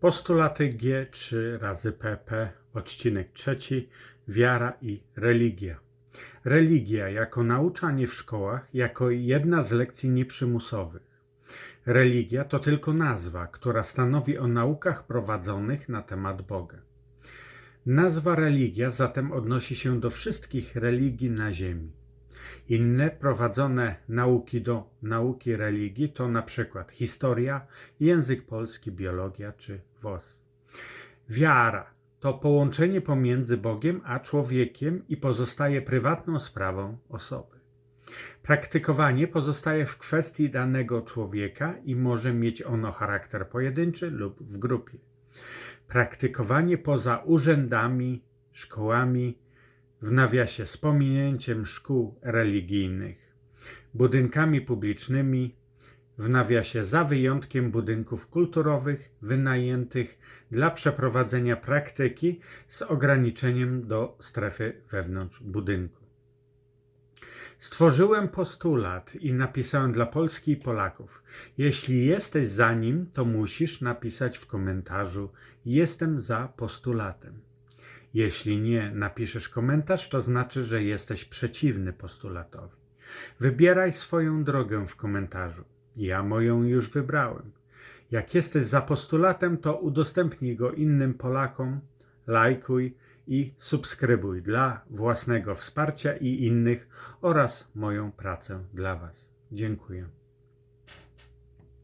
Postulaty G 3 razy PP, odcinek trzeci, wiara i religia. Religia jako nauczanie w szkołach, jako jedna z lekcji nieprzymusowych. Religia to tylko nazwa, która stanowi o naukach prowadzonych na temat Boga. Nazwa religia zatem odnosi się do wszystkich religii na Ziemi. Inne prowadzone nauki do nauki religii to na przykład historia, język polski, biologia czy WOS. Wiara to połączenie pomiędzy Bogiem a człowiekiem i pozostaje prywatną sprawą osoby. Praktykowanie pozostaje w kwestii danego człowieka i może mieć ono charakter pojedynczy lub w grupie. Praktykowanie poza urzędami, szkołami, w nawiasie z pominięciem szkół religijnych, budynkami publicznymi, w nawiasie za wyjątkiem budynków kulturowych wynajętych dla przeprowadzenia praktyki z ograniczeniem do strefy wewnątrz budynku. Stworzyłem postulat i napisałem dla Polski i Polaków. Jeśli jesteś za nim, to musisz napisać w komentarzu: Jestem za postulatem. Jeśli nie napiszesz komentarz, to znaczy, że jesteś przeciwny postulatowi. Wybieraj swoją drogę w komentarzu. Ja moją już wybrałem. Jak jesteś za postulatem, to udostępnij go innym Polakom, lajkuj i subskrybuj dla własnego wsparcia i innych oraz moją pracę dla Was. Dziękuję.